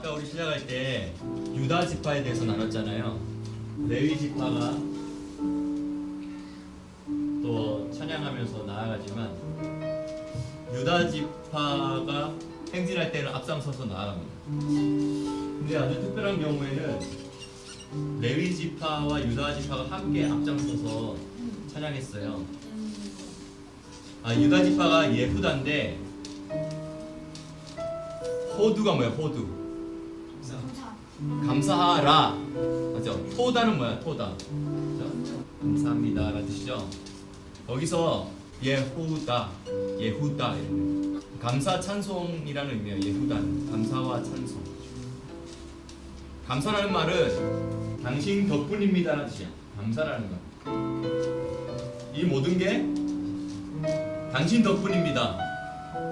아까 우리 시작할 때 유다 지파에 대해서 나눴잖아요. 레위 지파가 또 찬양하면서 나아가지만 유다 지파가 행진할 때는 앞장서서 나아갑니다. 근데 아주 특별한 경우에는 레위 지파와 유다 지파가 함께 앞장서서 찬양했어요. 아 유다 지파가 예후다인데 호두가 뭐야 호두 감사. 감사하라. 맞죠? 토다는 뭐야? 토다. 그죠? 감사합니다 라는 뜻이죠. 거기서 예후다 예후다 이런 거. 감사 찬송이라는 의미예요. 예후다는. 감사와 찬송. 감사라는 말은 당신 덕분입니다라는 뜻이야. 감사라는 거 이 모든 게 당신 덕분입니다.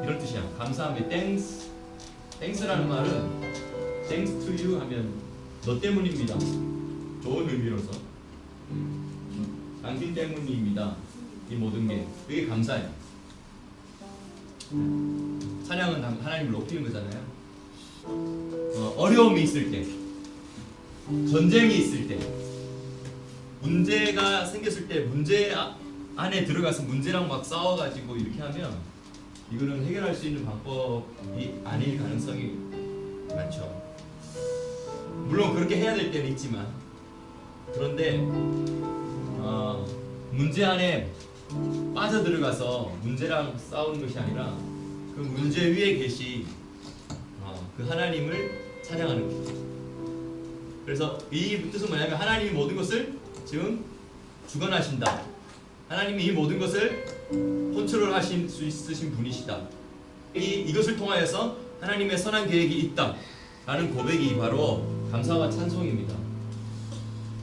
이런 뜻이야. 감사합니다 땡스 땡스라는 말은 thanks to you 하면 너 때문입니다. 좋은 의미로서 당신 때문입니다. 이 모든 게 그게 감사예요. 찬양은 당- 하나님을 높이는 거잖아요. 어, 어려움이 있을 때, 전쟁이 있을 때, 문제가 생겼을 때 문제 아- 안에 들어가서 문제랑 막 싸워가지고 이렇게 하면 이거는 해결할 수 있는 방법이 아닐 가능성이 많죠. 물론 그렇게 해야 될 때는 있지만 그런데 어, 문제 안에 빠져 들어가서 문제랑 싸우는 것이 아니라 그 문제 위에 계시 어, 그 하나님을 찬양하는 거예요. 그래서 이 뜻은 뭐냐면 하나님이 모든 것을 지금 주관하신다. 하나님이 이 모든 것을 컨트롤 하실 수 있으신 분이시다. 이, 이것을 통하여서 하나님의 선한 계획이 있다. 라는 고백이 바로 감사와 찬송입니다.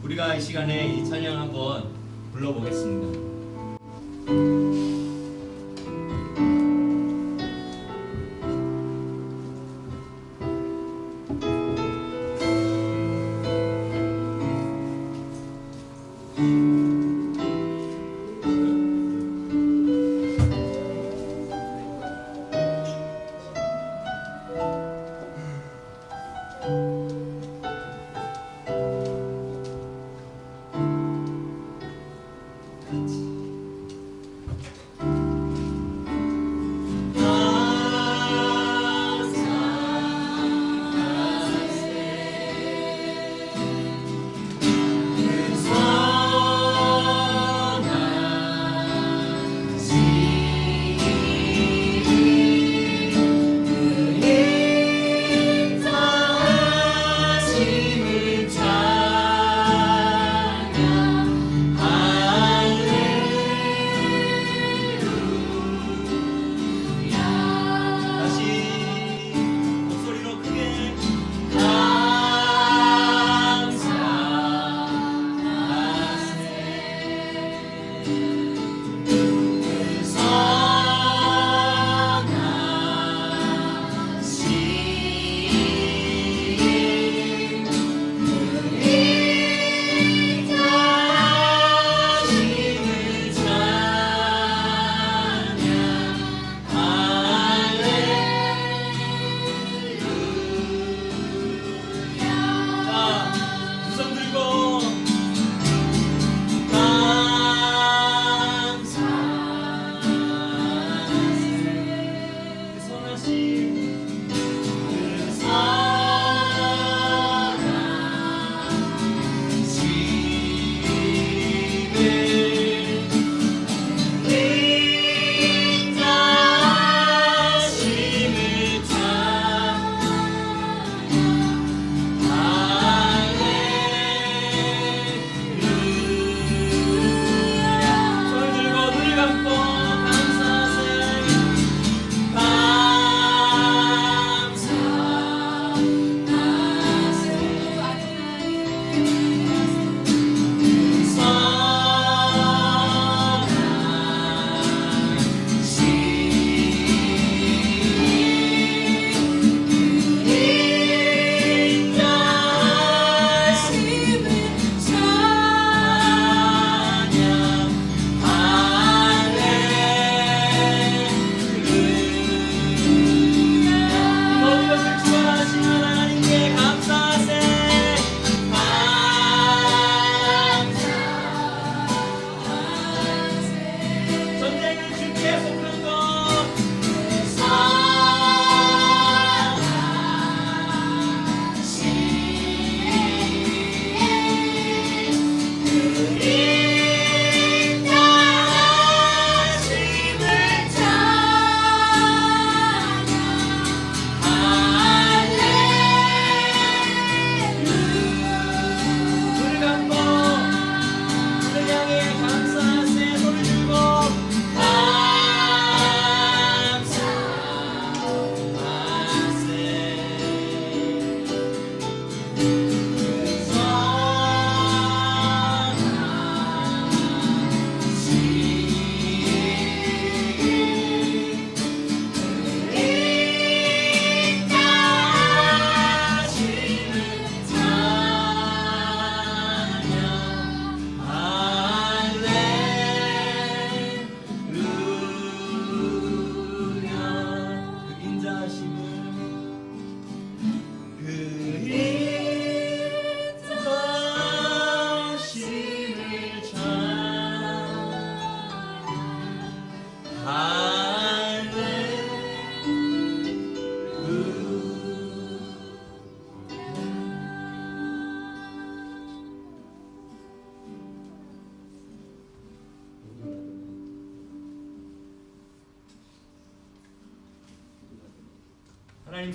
우리가 이 시간에 이 찬양 한번 불러보겠습니다. see you.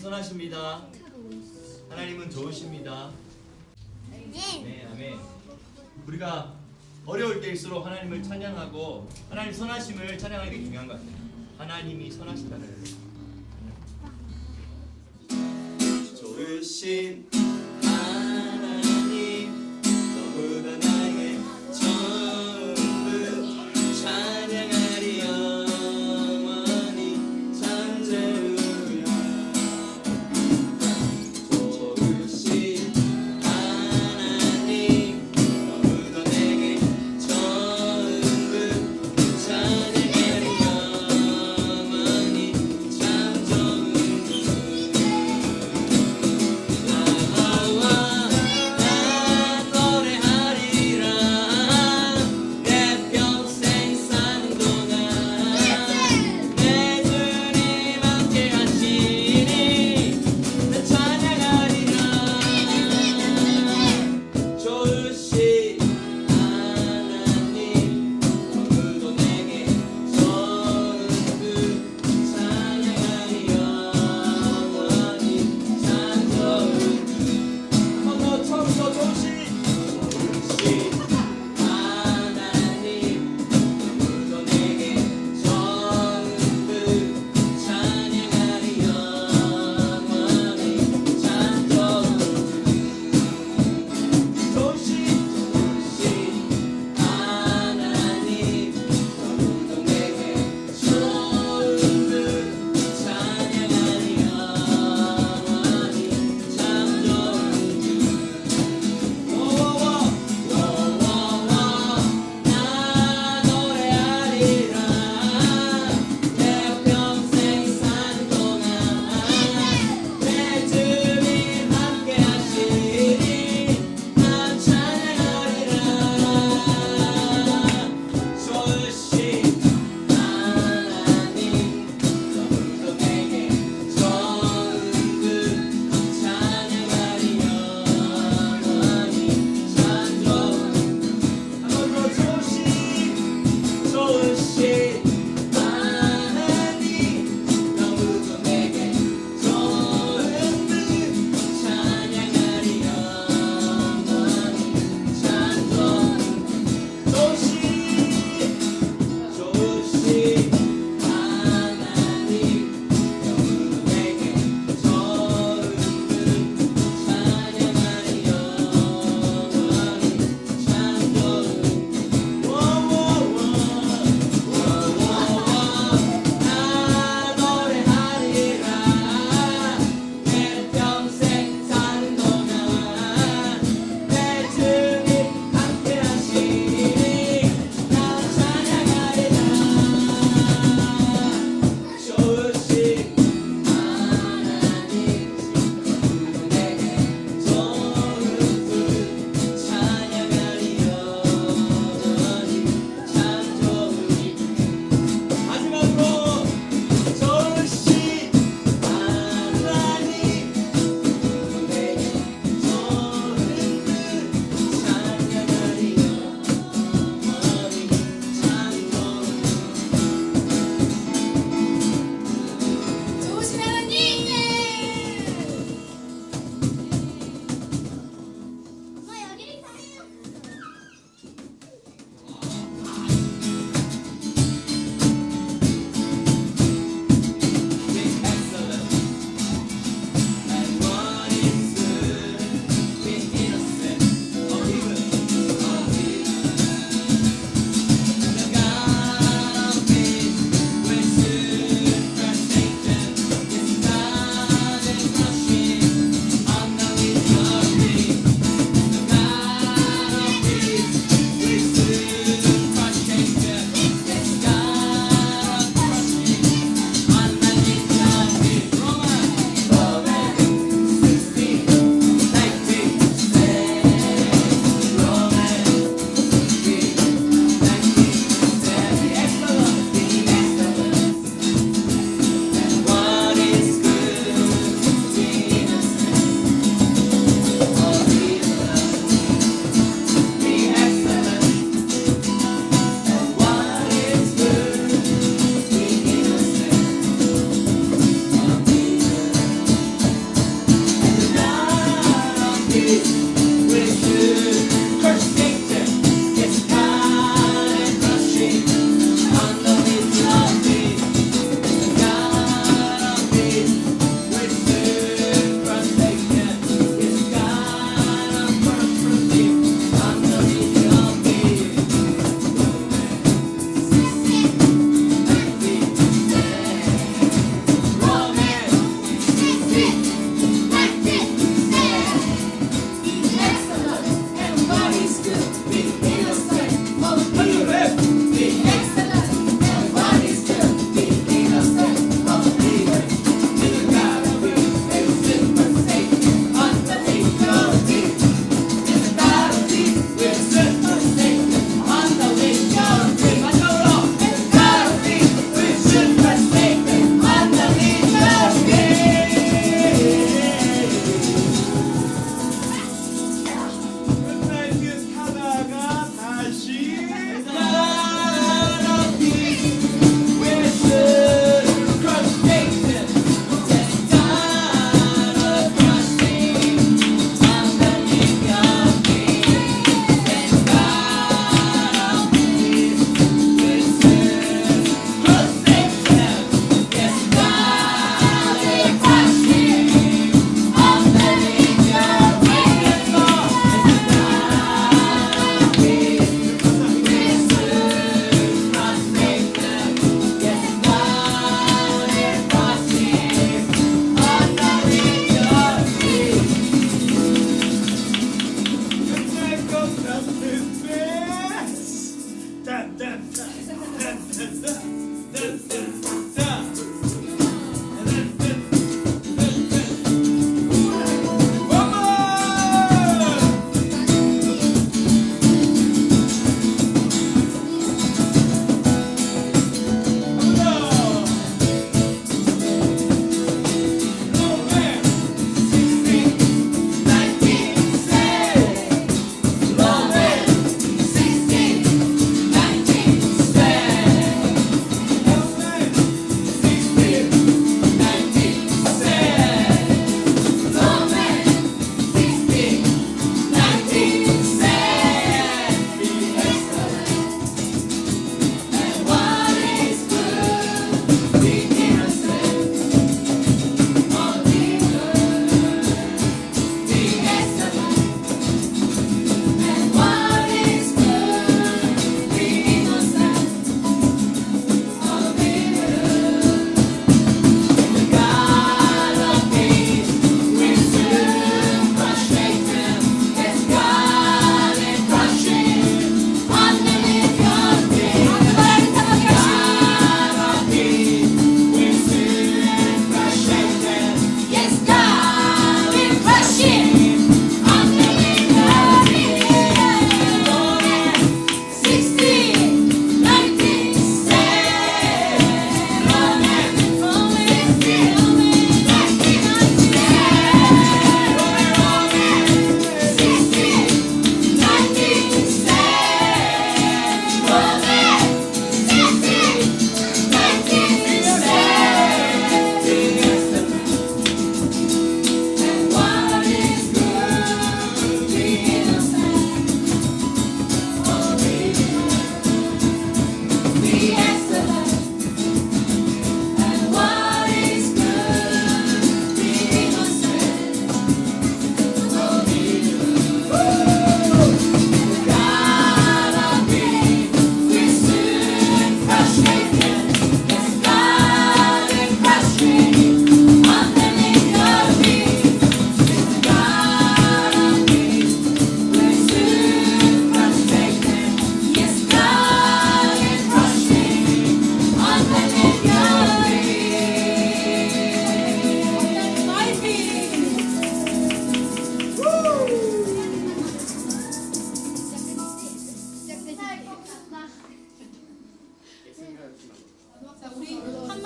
선하십니다. 하나님은 좋으십니다. 네. 네, 아멘. 우리가 어려울 때일수록 하나님을 찬양하고 하나님 선하심을 찬양하는 게 중요한 것 같아요. 하나님이 선하시다는 좋으신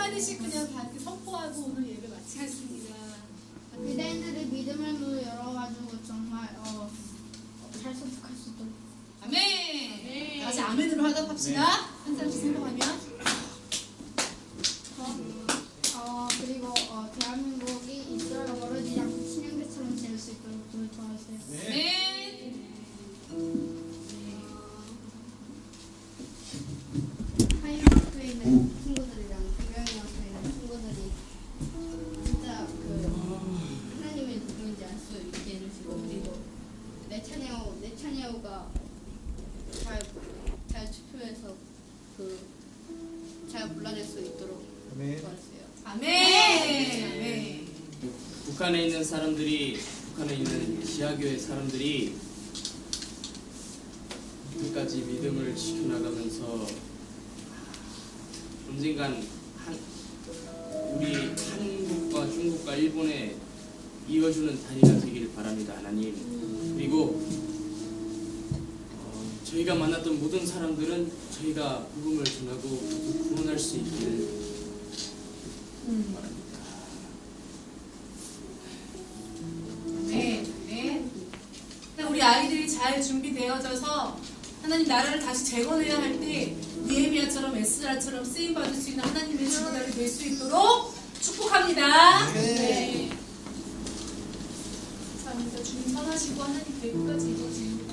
한마디씩 그냥 다 이렇게 선포하고 오늘 예배 마치겠습니다. 유대인들의 믿음을 열어가지고 정말 어, 잘 선택할 수 있도록 아멘. 다시 아멘으로 하다 합시다. 한 사람씩 생각하면. 북한에 있는 사람들이 북한에 있는 지하교회 사람들이 끝까지 믿음을 지켜나가면서 언젠간 한, 우리 한국과 중국과 일본에 이어주는 다리가 되기를 바랍니다 하나님. 그리고 어, 저희가 만났던 모든 사람들은 저희가 복음을 전하고 구원할 수 있기를 바랍니다 준비되어져서 하나님 나라를 다시 재건해야 할 때 니에미아처럼 에스라처럼 쓰임 받을 수 있는 하나님의 지도자를 될수 있도록 축복합니다. 네. 감사합니다. 주님 선하시고 하나님 될 끝까지